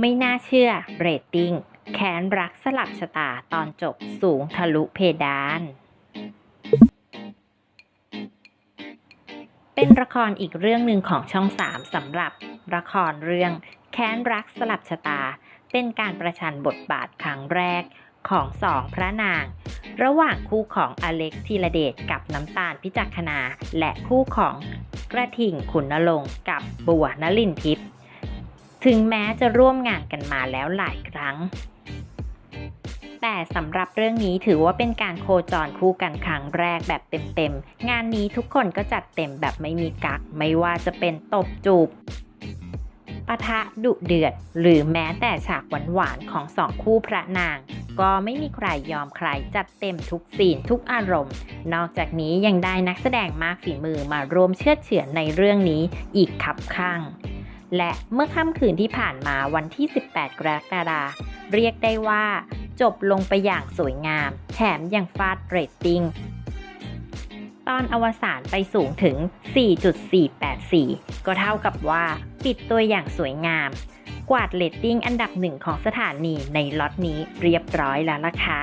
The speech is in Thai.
ไม่น่าเชื่อเรตติ้งแค้นรักสลับชะตาตอนจบสูงทะลุเพดาน เป็นละครอีกเรื่องหนึ่งของช่อง3สำหรับละครเรื่อง แค้นรักสลับชะตา เป็นการประชันบทบาทครั้งแรกของสองพระนาง ระหว่างคู่ของอเล็กธีรเดชกับน้ำตาลพิจักขณาและคู่ของกระทิงขุนนรงกับบัวนลินทิพย์ ถึงแม้จะร่วมงานกันมาแล้วหลายครั้ง แต่สำหรับเรื่องนี้ถือว่าเป็นการโคจรคู่กันครั้งแรกแบบเต็มๆ งานนี้ทุกคนก็จัดเต็มแบบไม่มีกัก ไม่ว่าจะเป็นตบจูบปะทะดุเดือด หรือแม้แต่ฉากหวานๆของสองคู่พระนาง ก็ไม่มีใครยอมใครจัดเต็มทุกซีนทุกอารมณ์ นอกจากนี้ยังได้นักแสดงมากฝีมือมาร่วมเชื่อดเฉือนในเรื่องนี้อีกขับข้าง และเมื่อค่ำคืนที่ผ่านมาวันที่ 18 กรกฎาคมเรียกได้ว่า จบลงไปอย่างสวยงาม แถมยังฟาดเรตติ้ง ตอนอวสานไปสูงถึง 4.484 ก็เท่ากับว่า ปิดตัวอย่างสวยงาม กวาดเรตติ้งอันดับหนึ่งของสถานีในล็อตนี้เรียบร้อยแล้วล่ะค่ะ